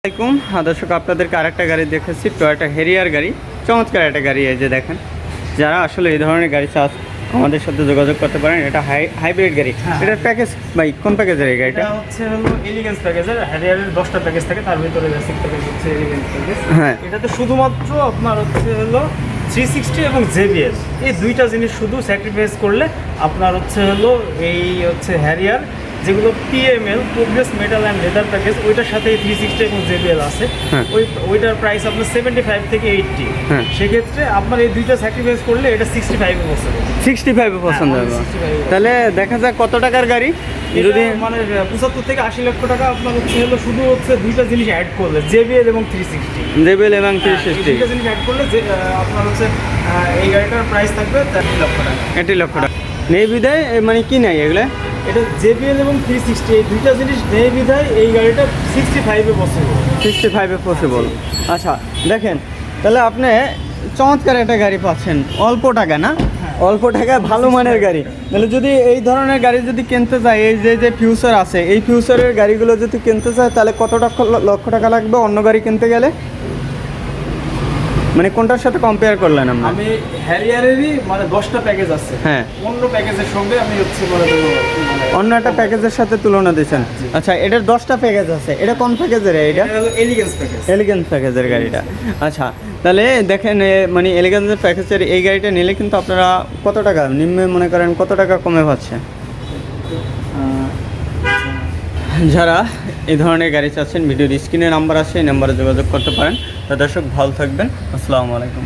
আসসালামাইকুম হ্যাঁ, দর্শক আপনাদেরকে আরেকটা গাড়ি দেখেছি টয়োটা হেরিয়ার গাড়ি। চমৎকার একটা গাড়ি এই যে দেখেন। যারা আসলে এই ধরনের গাড়ি চাষ আমাদের সাথে যোগাযোগ করতে পারেন। এটা হাই হাইব্রিড গাড়ি। হ্যাঁ। এটার প্যাকেজ ভাই কোন প্যাকেজের এই গাড়িটা? এটা হচ্ছে হলো এলিগেন্স প্যাকেজের হ্যারিয়ারের দশটা প্যাকেজ থাকে তার ভিতরে বেসিক প্যাকেজ হচ্ছে এলিগেন্স প্যাকেজ হ্যাঁ। এটাতে শুধুমাত্র আপনার হচ্ছে হলো থ্রি সিক্সটি এবং জেবিএস এই দুইটা জিনিস শুধু স্যাক্রিফাইস করলে আপনার হচ্ছে হলো এই হচ্ছে হ্যারিয়ার যেগুলো PML progress metal and leather package ওইটার সাথে থ্রি সিক্সটি এবং জেবিএল আছে। হ্যাঁ। ওই ওইটার প্রাইস আপনার সেভেন্টি ফাইভ থেকে এইটটি হ্যাঁ। সেক্ষেত্রে আপনার এই দুইটা স্যাক্রিফাইস করলে এটা সিক্সটি ফাইভে বসে সিক্সটি ফাইভে পছন্দ হ্যাঁ, হবে তাহলে দেখা যাক কত টাকার গাড়ি। যদি মানে পঁচাত্তর থেকে আশি লক্ষ টাকা আপনার হচ্ছে হলো শুধু হচ্ছে দুইটা জিনিস অ্যাড করলে জেবিএল এবং থ্রি সিক্সটি জেবেল এবং থ্রি সিক্সটি দুইটা জিনিস অ্যাড করলে আপনার হচ্ছে এই গাড়িটার প্রাইস থাকবে তেরো লক্ষ টাকা। এটি লক্ষ টাকা। নেই বিদায় এ মানে কি নাই এগুলো? এটা জেবিএল এবং থ্রি সিক্সটি এই দুইটা জিনিস নেই বিধায় এই গাড়িটা সিক্সটি ফাইভে পসিবল সিক্সটি ফাইভে পসিবল আচ্ছা দেখেন তাহলে আপনি চমৎকার একটা গাড়ি পাচ্ছেন অল্প টাকা না? অল্প টাকায় ভালো মানের গাড়ি। তাহলে যদি এই ধরনের গাড়ি যদি কিনতে যায় এই যে যে ফিউচার আছে এই ফিউচারের গাড়িগুলো যদি কিনতে চায় তাহলে কত টাকা লক্ষ টাকা লাগবে অন্য গাড়ি কিনতে গেলে? মানে কোনটার সাথে কম্পেয়ার করলেন আপনি আমি হ্যারিয়ারেরই মানে দশটা প্যাকেজ আছে। হ্যাঁ। অন্য প্যাকেজের সঙ্গে আমি হচ্ছে মানে অন্য একটা প্যাকেজের সাথে তুলনা দিচ্ছেন আচ্ছা এটার দশটা প্যাকেজ আছে। এটা কোন প্যাকেজের এটা এলিগেন্স প্যাকেজ এলিগেন্স প্যাকেজের গাড়িটা। আচ্ছা তাহলে দেখেন মানে এলিগেন্সের প্যাকেজের এই গাড়িটা নিলে কিন্তু আপনারা কত টাকা? নিম্নে মনে করেন কত টাকা কমে পাচ্ছে যারা এই ধরনের গাড়ি চাচ্ছেন, ভিডিওর স্ক্রিনে নাম্বার আছে, এই নাম্বারে যোগাযোগ করতে পারেন। তো দর্শক, ভালো থাকবেন। আসসালামু আলাইকুম।